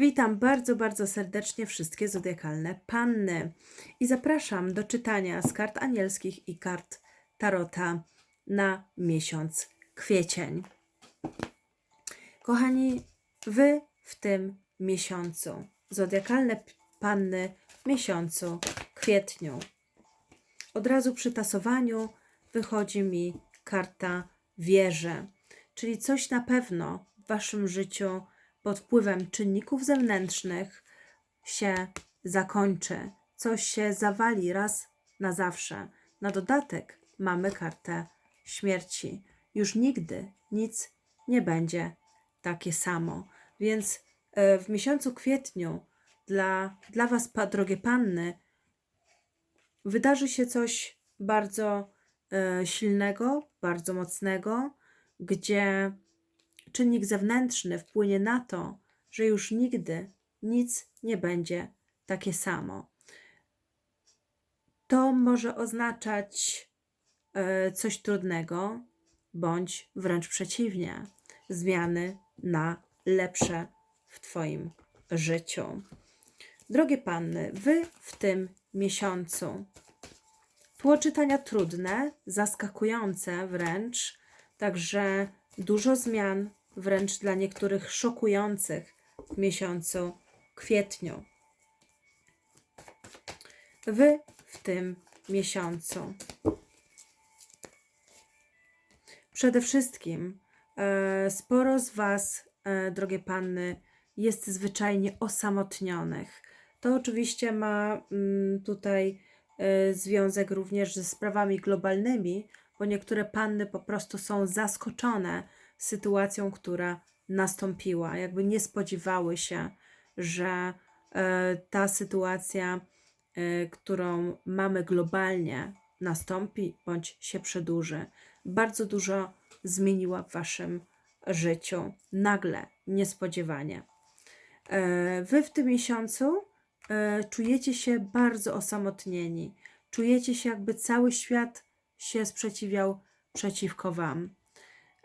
Witam bardzo, bardzo serdecznie wszystkie zodiakalne panny i zapraszam do czytania z kart anielskich i kart tarota na miesiąc kwiecień. Kochani, wy w tym miesiącu, zodiakalne panny miesiącu kwietniu. Od razu przy tasowaniu wychodzi mi karta wieży, czyli coś na pewno w waszym życiu pod wpływem czynników zewnętrznych się zakończy, coś się zawali raz na zawsze. Na dodatek mamy kartę śmierci. Już nigdy nic nie będzie takie samo. Więc e, w miesiącu kwietniu dla, dla Was, drogie panny, wydarzy się coś bardzo e, silnego, bardzo mocnego, gdzie czynnik zewnętrzny wpłynie na to, że już nigdy nic nie będzie takie samo. To może oznaczać e, coś trudnego, bądź wręcz przeciwnie, zmiany na lepsze w Twoim życiu. Drogie panny, wy w tym miesiącu tło czytania trudne, zaskakujące wręcz, także dużo zmian, wręcz dla niektórych szokujących w miesiącu kwietniu. Wy w tym miesiącu. Przede wszystkim e, sporo z Was, e, drogie panny, jest zwyczajnie osamotnionych. To oczywiście ma mm, tutaj e, związek również ze sprawami globalnymi, bo niektóre panny po prostu są zaskoczone sytuacją, która nastąpiła. Jakby nie spodziewały się, że e, ta sytuacja, e, którą mamy globalnie, nastąpi bądź się przedłuży. Bardzo dużo zmieniła w Waszym życiu. Nagle, niespodziewanie. E, Wy w tym miesiącu czujecie się bardzo osamotnieni. Czujecie się, jakby cały świat się sprzeciwiał przeciwko Wam.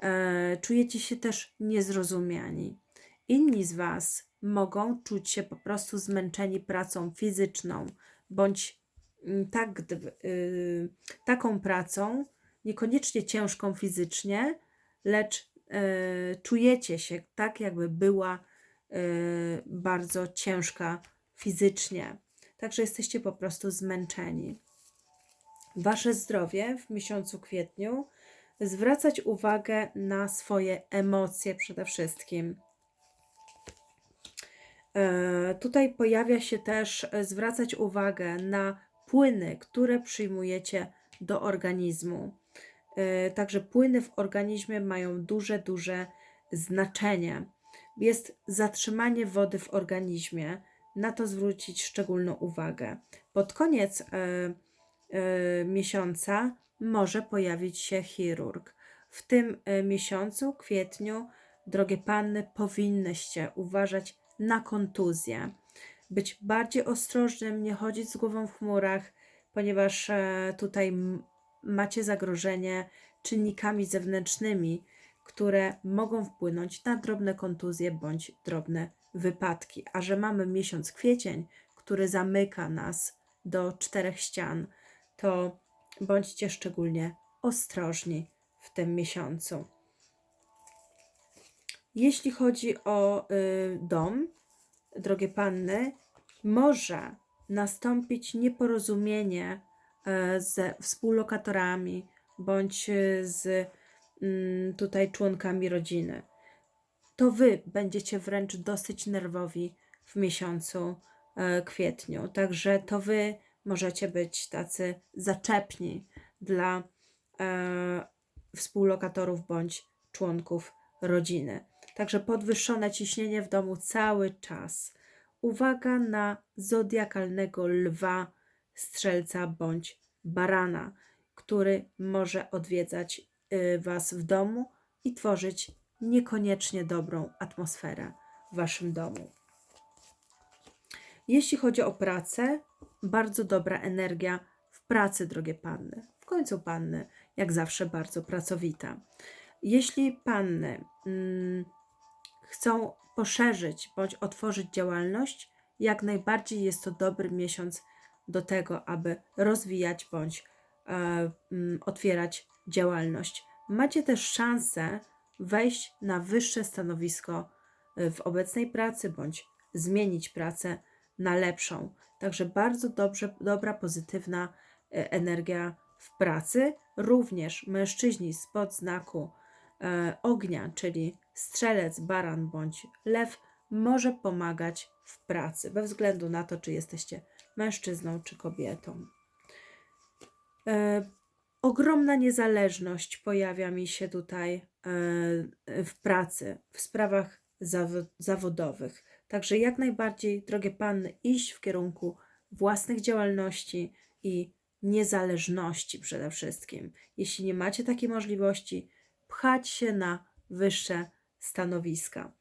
E, Czujecie się też niezrozumiani. Inni z Was mogą czuć się po prostu zmęczeni pracą fizyczną, bądź mm, tak, y, taką pracą, niekoniecznie ciężką fizycznie, lecz e, czujecie się tak, jakby była e, bardzo ciężka fizycznie. Także jesteście po prostu zmęczeni. Wasze zdrowie w miesiącu kwietniu zwracać uwagę na swoje emocje przede wszystkim. E, Tutaj pojawia się też e, zwracać uwagę na płyny, które przyjmujecie do organizmu. E, Także płyny w organizmie mają duże, duże znaczenie. Jest zatrzymanie wody w organizmie, na to zwrócić szczególną uwagę. Pod koniec miesiąca może pojawić się chirurg. W tym e, miesiącu, kwietniu, drogie panny, powinnyście uważać na kontuzję. Być bardziej ostrożnym, nie chodzić z głową w chmurach, ponieważ e, tutaj macie zagrożenie czynnikami zewnętrznymi, które mogą wpłynąć na drobne kontuzje bądź drobne wypadki. A że mamy miesiąc kwiecień, który zamyka nas do czterech ścian, to bądźcie szczególnie ostrożni w tym miesiącu. Jeśli chodzi o y, dom, drogie panny, może nastąpić nieporozumienie e, ze współlokatorami bądź e, z mm, tutaj członkami rodziny. To wy będziecie wręcz dosyć nerwowi w miesiącu e, kwietniu. Także to wy możecie być tacy zaczepni dla e, współlokatorów bądź członków rodziny. Także podwyższone ciśnienie w domu cały czas. Uwaga na zodiakalnego lwa, strzelca bądź barana, który może odwiedzać y, Was w domu i tworzyć niekoniecznie dobrą atmosferę w Waszym domu. Jeśli chodzi o pracę, bardzo dobra energia w pracy, drogie panny. W końcu panny, jak zawsze, bardzo pracowita. Jeśli panny mm, chcą poszerzyć bądź otworzyć działalność, jak najbardziej jest to dobry miesiąc do tego, aby rozwijać bądź e, mm, otwierać działalność. Macie też szansę wejść na wyższe stanowisko y, w obecnej pracy bądź zmienić pracę na lepszą. Także bardzo dobrze, dobra, pozytywna e, energia w pracy. Również mężczyźni spod znaku e, ognia, czyli strzelec, baran bądź lew, może pomagać w pracy, bez względu na to, czy jesteście mężczyzną czy kobietą. E, ogromna niezależność pojawia mi się tutaj e, w pracy, w sprawach zawo- zawodowych. Także jak najbardziej, drogie panny, iść w kierunku własnych działalności i niezależności przede wszystkim. Jeśli nie macie takiej możliwości, pchać się na wyższe stanowiska.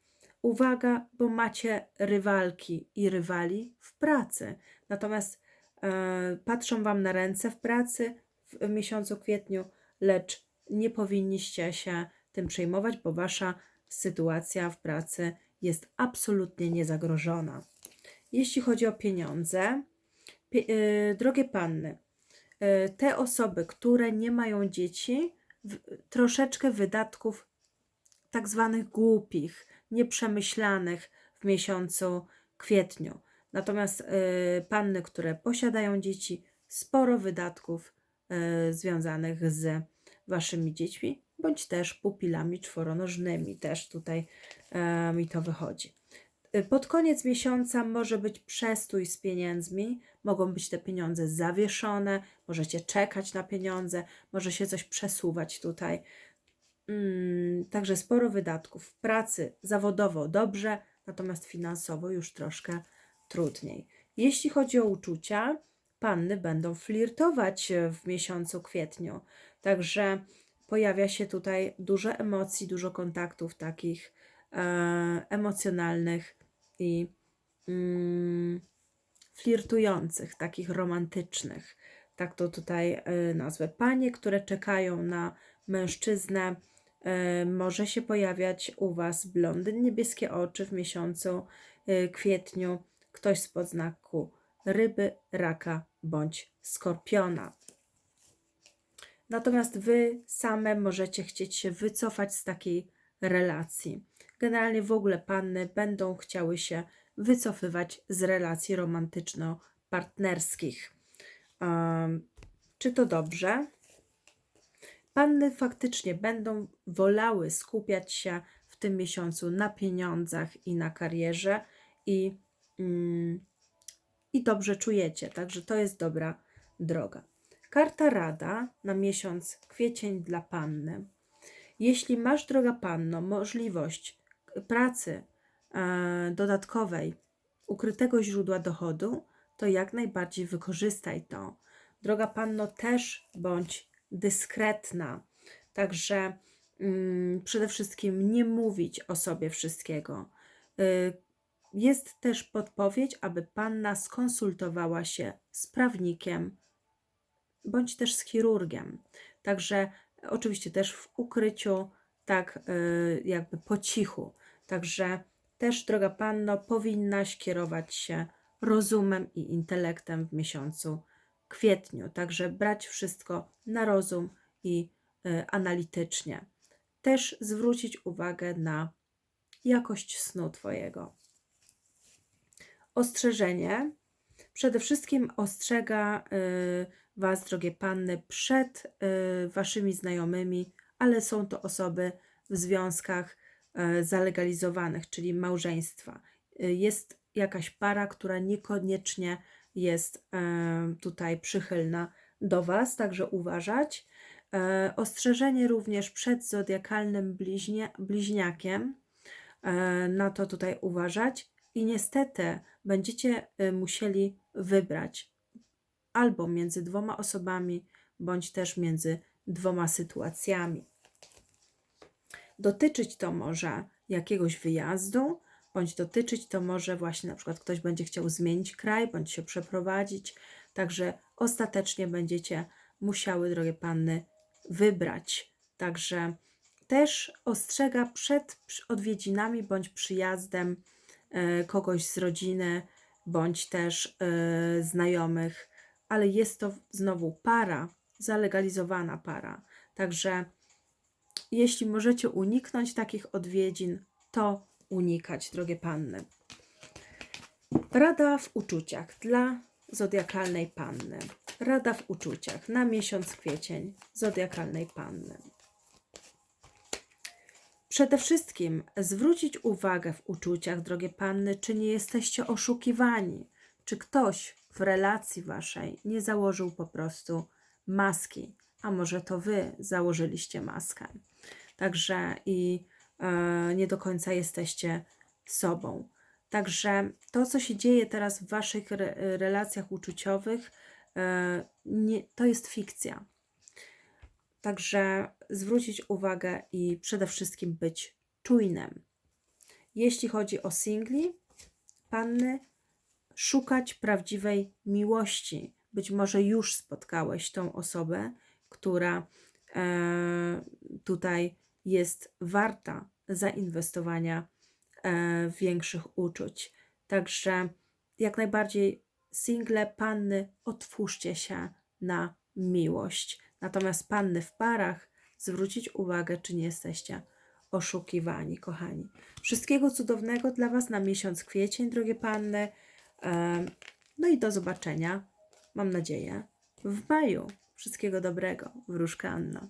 Uwaga, bo macie rywalki i rywali w pracy. Natomiast e, patrzą Wam na ręce w pracy w miesiącu kwietniu, lecz nie powinniście się tym przejmować, bo Wasza sytuacja w pracy jest absolutnie niezagrożona. Jeśli chodzi o pieniądze, pie, e, drogie panny, e, te osoby, które nie mają dzieci, w, troszeczkę wydatków tak zwanych głupich, nieprzemyślanych w miesiącu kwietniu. Natomiast y, panny, które posiadają dzieci, sporo wydatków y, związanych z waszymi dziećmi, bądź też pupilami czworonożnymi. Też tutaj mi to wychodzi. Y, Pod koniec miesiąca może być przestój z pieniędzmi, mogą być te pieniądze zawieszone, możecie czekać na pieniądze, może się coś przesuwać tutaj. Mm, także sporo wydatków. W pracy zawodowo dobrze, natomiast finansowo już troszkę trudniej. Jeśli chodzi o uczucia, panny będą flirtować e, w miesiącu kwietniu. Także pojawia się tutaj dużo emocji, dużo kontaktów takich e, emocjonalnych i mm, flirtujących, takich romantycznych. Tak to tutaj e, nazwę. Panie, które czekają na mężczyznę, e, może się pojawiać u Was blondyn, niebieskie oczy w miesiącu e, kwietniu, ktoś z podznaku ryby, raka bądź skorpiona. Natomiast Wy same możecie chcieć się wycofać z takiej relacji. Generalnie w ogóle panny będą chciały się wycofywać z relacji romantyczno-partnerskich. Um, czy to dobrze? Panny faktycznie będą wolały skupiać się w tym miesiącu na pieniądzach i na karierze i, mm, i dobrze czujecie, także to jest dobra droga. Karta rada na miesiąc kwiecień dla panny. Jeśli masz, droga panno, możliwość pracy e, dodatkowej, ukrytego źródła dochodu, to jak najbardziej wykorzystaj to. Droga panno, też bądź dyskretna. Także mm, przede wszystkim nie mówić o sobie wszystkiego. Y, Jest też podpowiedź, aby panna skonsultowała się z prawnikiem bądź też z chirurgiem. Także oczywiście też w ukryciu, tak y, jakby po cichu. Także też, droga panno, powinnaś kierować się rozumem i intelektem w miesiącu kwietniu. Także brać wszystko na rozum i y, analitycznie. Też zwrócić uwagę na jakość snu Twojego. Ostrzeżenie. Przede wszystkim ostrzega y, Was, drogie panny, przed y, Waszymi znajomymi, ale są to osoby w związkach y, zalegalizowanych, czyli małżeństwa. Jest jakaś para, która niekoniecznie jest tutaj przychylna do Was, także uważać. Ostrzeżenie również przed zodiakalnym bliźnie, bliźniakiem, na to tutaj uważać. I niestety będziecie e, musieli wybrać albo między dwoma osobami, bądź też między dwoma sytuacjami. Dotyczyć to może jakiegoś wyjazdu, bądź dotyczyć to może właśnie na przykład ktoś będzie chciał zmienić kraj, bądź się przeprowadzić. Także ostatecznie będziecie musiały, drogie panny, wybrać. Także też ostrzega przed odwiedzinami bądź przyjazdem kogoś z rodziny bądź też e, znajomych, ale jest to znowu para, zalegalizowana para. Także jeśli możecie uniknąć takich odwiedzin, to unikać, drogie panny. Rada w uczuciach dla zodiakalnej panny. Rada w uczuciach na miesiąc kwiecień zodiakalnej panny. Przede wszystkim zwrócić uwagę w uczuciach, drogie panny, czy nie jesteście oszukiwani, czy ktoś w relacji waszej nie założył po prostu maski, a może to wy założyliście maskę. Także i e, nie do końca jesteście sobą. Także to, co się dzieje teraz w waszych re, relacjach uczuciowych, e, nie, to jest fikcja. Także zwrócić uwagę i przede wszystkim być czujnym. Jeśli chodzi o singli, panny, szukać prawdziwej miłości. Być może już spotkałeś tą osobę, która e, tutaj jest warta zainwestowania e, większych uczuć. Także jak najbardziej single, panny, otwórzcie się na miłość. Natomiast panny w parach, zwrócić uwagę, czy nie jesteście oszukiwani, kochani. Wszystkiego cudownego dla Was na miesiąc kwiecień, drogie panny. No i do zobaczenia, mam nadzieję, w maju. Wszystkiego dobrego, wróżka Anna.